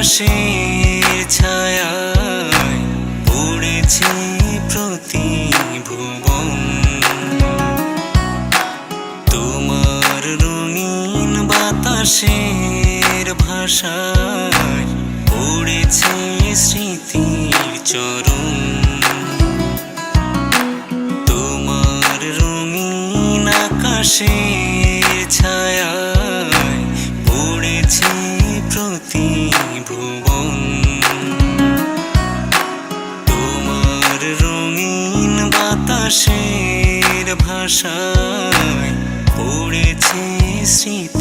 আকাশের ছায়ায় পড়েছে প্রতি ভুবন তোমার রঙিন বাতাসের ভাষায় পড়েছে স্মৃতির চরণ। তোমার রঙিন আকাশের ছায়ায় পড়েছে প্রতি ভুবন তোমার রঙিন বাতাসের ভাষায় পড়েছে স্মৃতি।